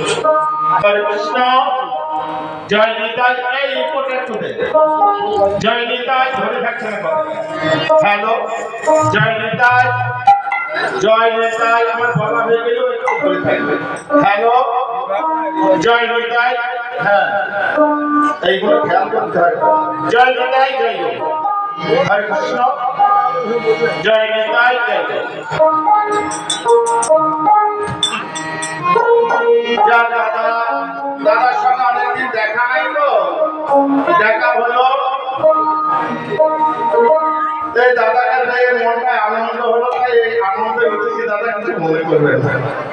কৃষ্ণ। জয় নিতাই, এই হ্যালো, জয় নিতাই জয় নিতাই, আমার হয়ে হ্যালো, জয় নিতাই হ্যাঁ জয় নিতাই, জয়। হরে জয় নিতাই, জয় கொள்வேன்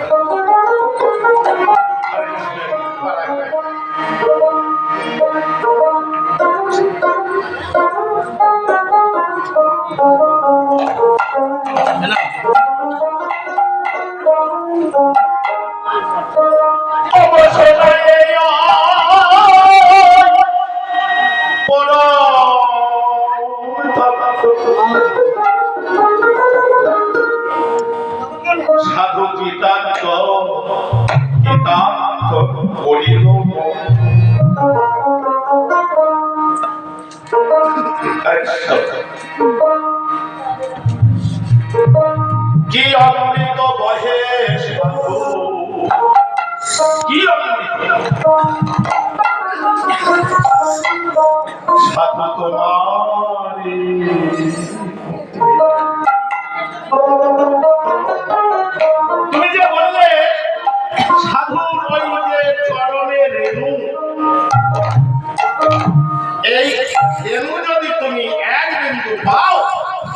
কি অমৃত বহে কি অমৃত? সাধু তোমারি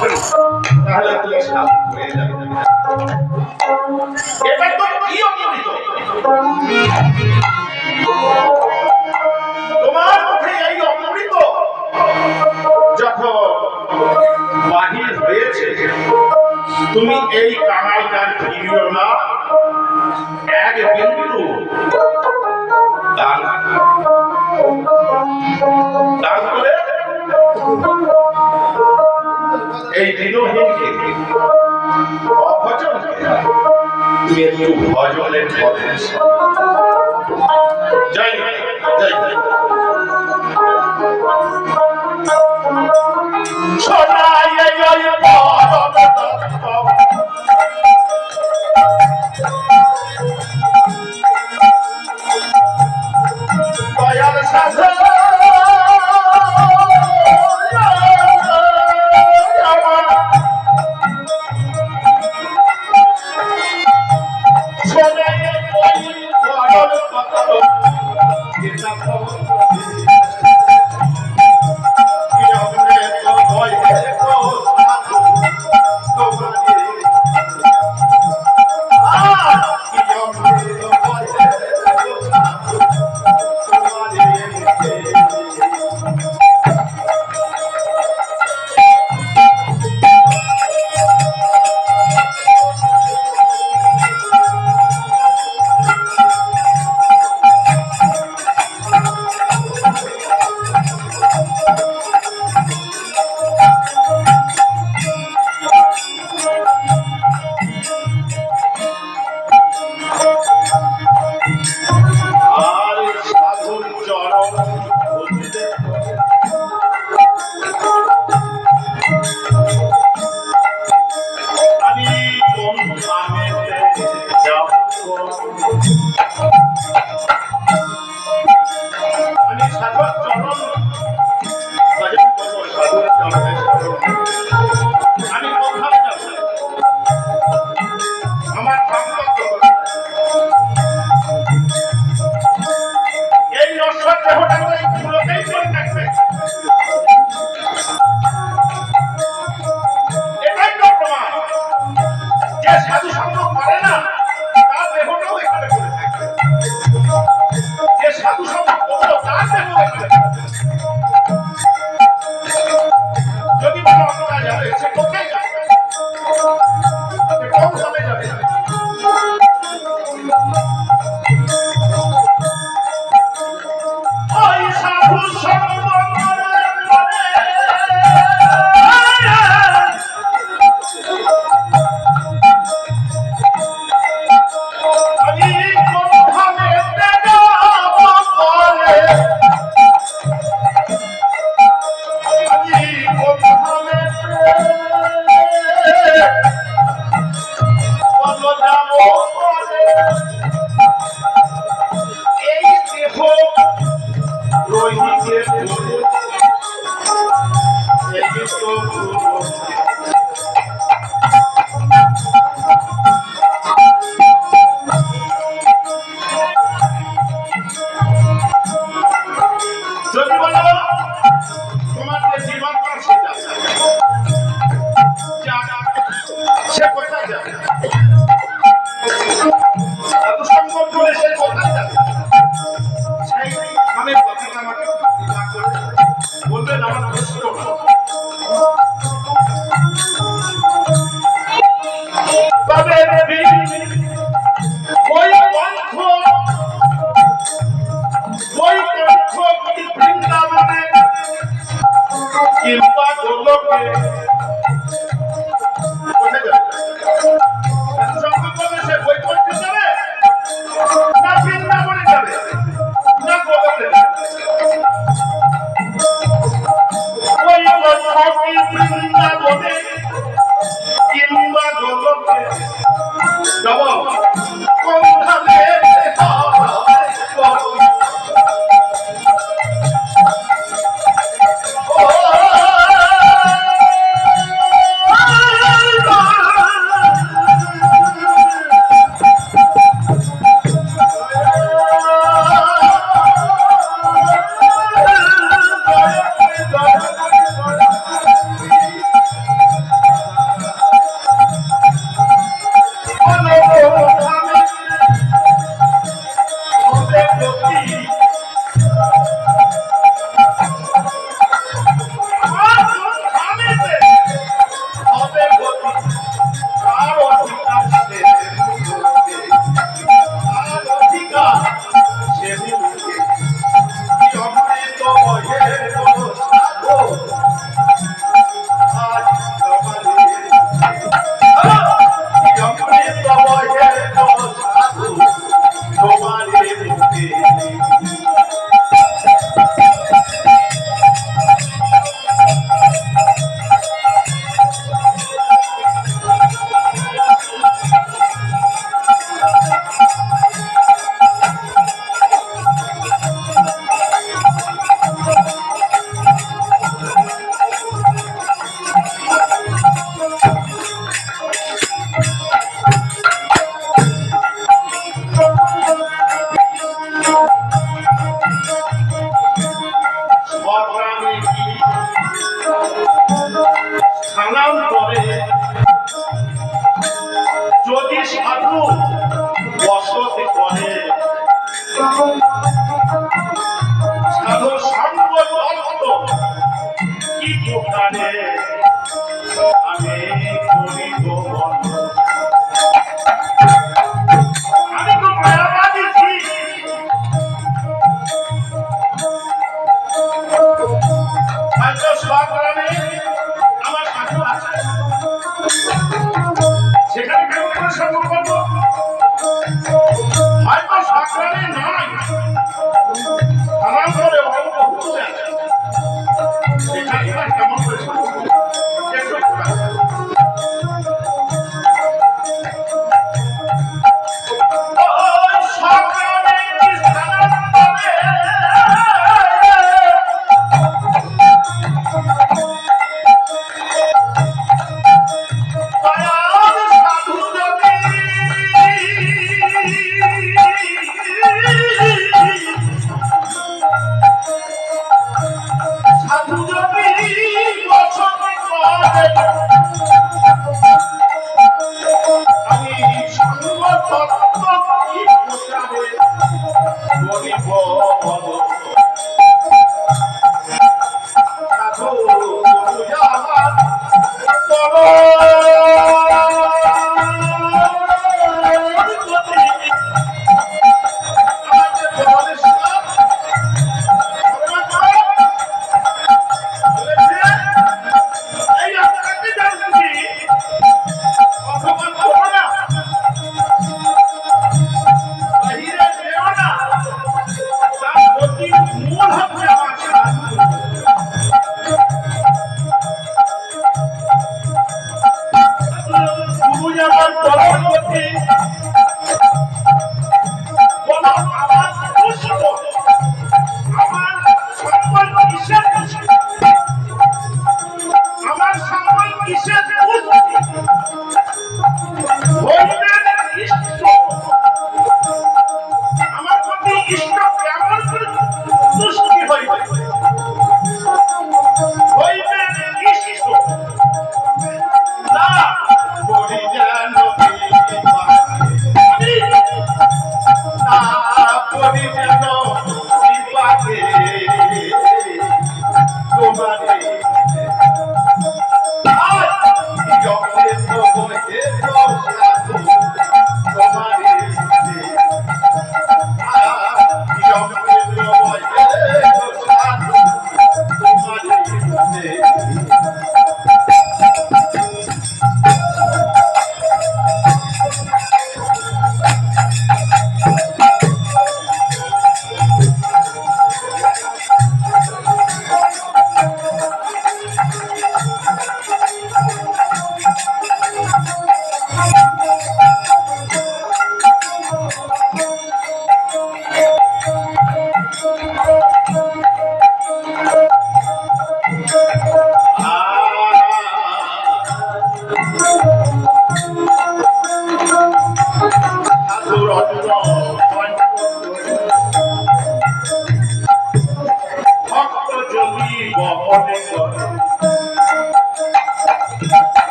তুমি তোমার মুখে এই অমৃত যখন বাহির হয়েছে তুমি এই কামালটার ফিরিও না এক বিন্দু দান করে। এই দিনহীনকে অভজন তুমি একটু ভজনের পথে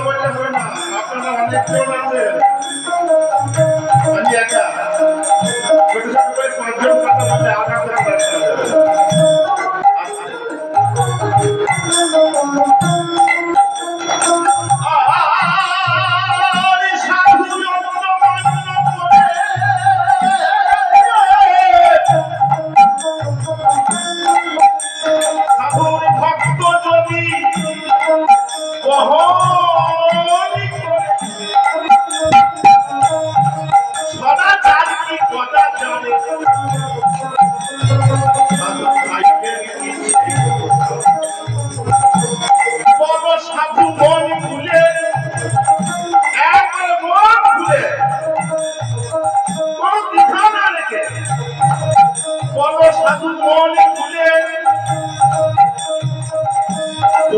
বললে হবে না আপনারা অনেক জন আছেন আমি একা ছোট ছোট করে পাঁচজন কথা বললে আধা করে রাখতে হবে Oh!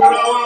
Lord.